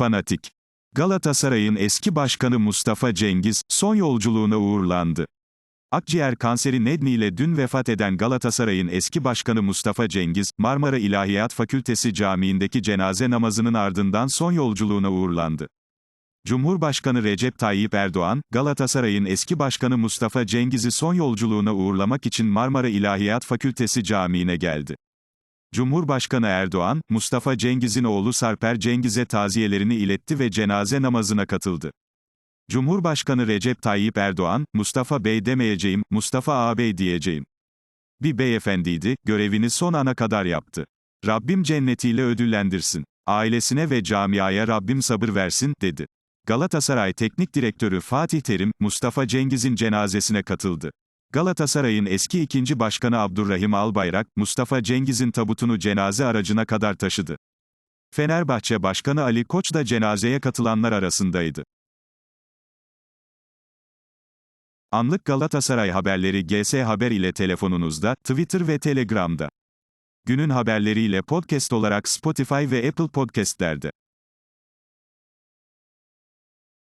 Fanatik. Galatasaray'ın eski başkanı Mustafa Cengiz, son yolculuğuna uğurlandı. Akciğer kanseri nedeniyle dün vefat eden Galatasaray'ın eski başkanı Mustafa Cengiz, Marmara İlahiyat Fakültesi Camii'ndeki cenaze namazının ardından son yolculuğuna uğurlandı. Cumhurbaşkanı Recep Tayyip Erdoğan, Galatasaray'ın eski başkanı Mustafa Cengiz'i son yolculuğuna uğurlamak için Marmara İlahiyat Fakültesi Camii'ne geldi. Cumhurbaşkanı Erdoğan, Mustafa Cengiz'in oğlu Sarper Cengiz'e taziyelerini iletti ve cenaze namazına katıldı. Cumhurbaşkanı Recep Tayyip Erdoğan, Mustafa Bey demeyeceğim, Mustafa ağabey diyeceğim. Bir beyefendiydi, görevini son ana kadar yaptı. Rabbim cennetiyle ödüllendirsin. Ailesine ve camiaya Rabbim sabır versin, dedi. Galatasaray Teknik Direktörü Fatih Terim, Mustafa Cengiz'in cenazesine katıldı. Galatasaray'ın eski ikinci başkanı Abdurrahim Albayrak, Mustafa Cengiz'in tabutunu cenaze aracına kadar taşıdı. Fenerbahçe Başkanı Ali Koç da cenazeye katılanlar arasındaydı. Anlık Galatasaray haberleri GS Haber ile telefonunuzda, Twitter ve Telegram'da. Günün haberleriyle podcast olarak Spotify ve Apple Podcast'lerde.